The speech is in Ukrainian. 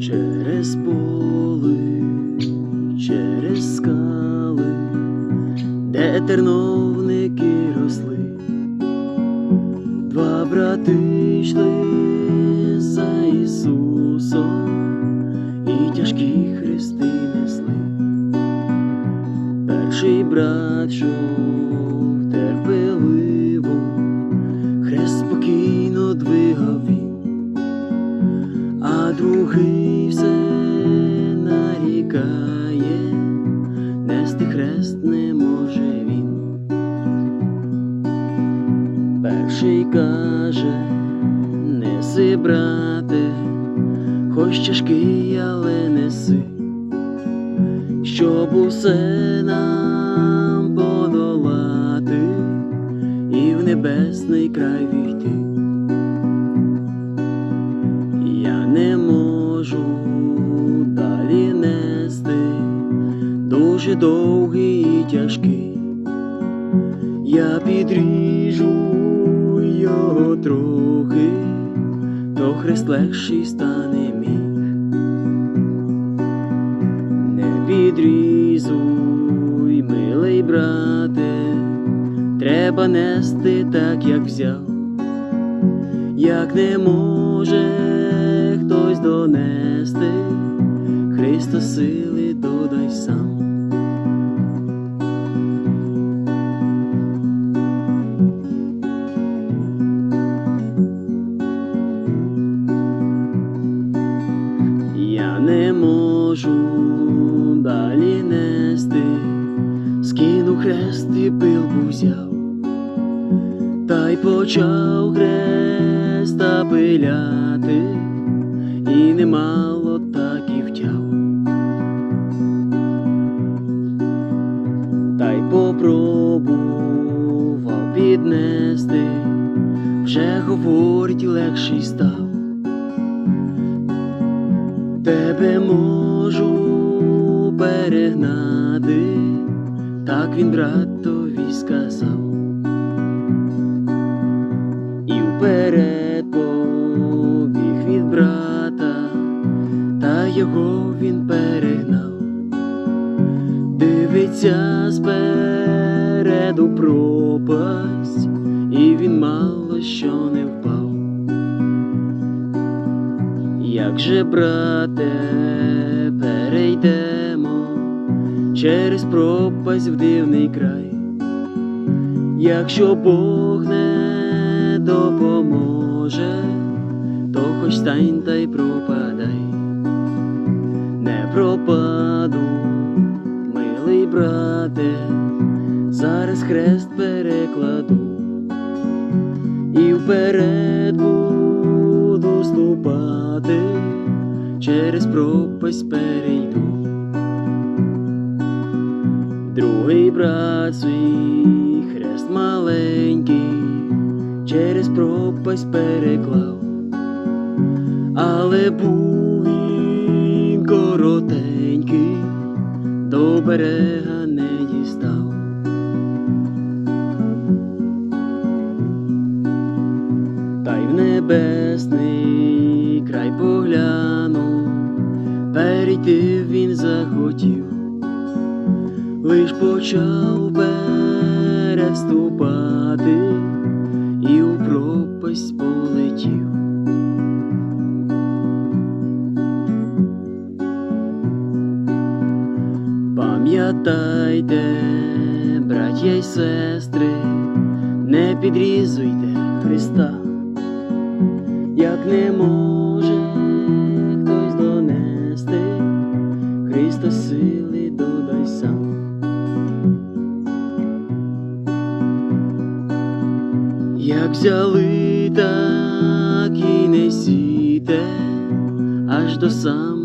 Через поли, через скали, де терновники росли, два брати йшли за Ісусом і тяжкі хрести несли. Перший брат йшов другий все нарікає, нести хрест не може він. Перший каже, неси, брате, хоч тяжкий, але неси, щоб усе нам подолати і в небесний край війти. Дуже довгий і тяжкий. Я підріжу його трохи, то хрест легший стане мій. Не підрізуй, милий брате, треба нести так, як взяв як не може можу далі нести, скину хрест і пилку взяв та й почав хреста пиляти, і немало так і втяв. Та й попробував піднести, вже говорить легший став. Тебе можу перегнати, так він братові сказав. І вперед побіг від брата, та його він перегнав. Дивиться спереду пропасть, і він мало що не впав. Як же, брате, перейдемо через пропасть в дивний край, якщо Бог не допоможе, то хоч стань та й пропадай, не пропаду, милий брате, зараз хрест перекладу. І вперед буду через пропасть перейду. Другий брат свій хрест маленький, через пропасть переклав, але був він коротенький, до берега не дістав. Та й в небесний край поглянув, перейти він захотів, лиш почав переступати і у пропасть полетів. Пам'ятайте, браття й сестри, не підрізуйте Як взяли, так і несіте, аж до самого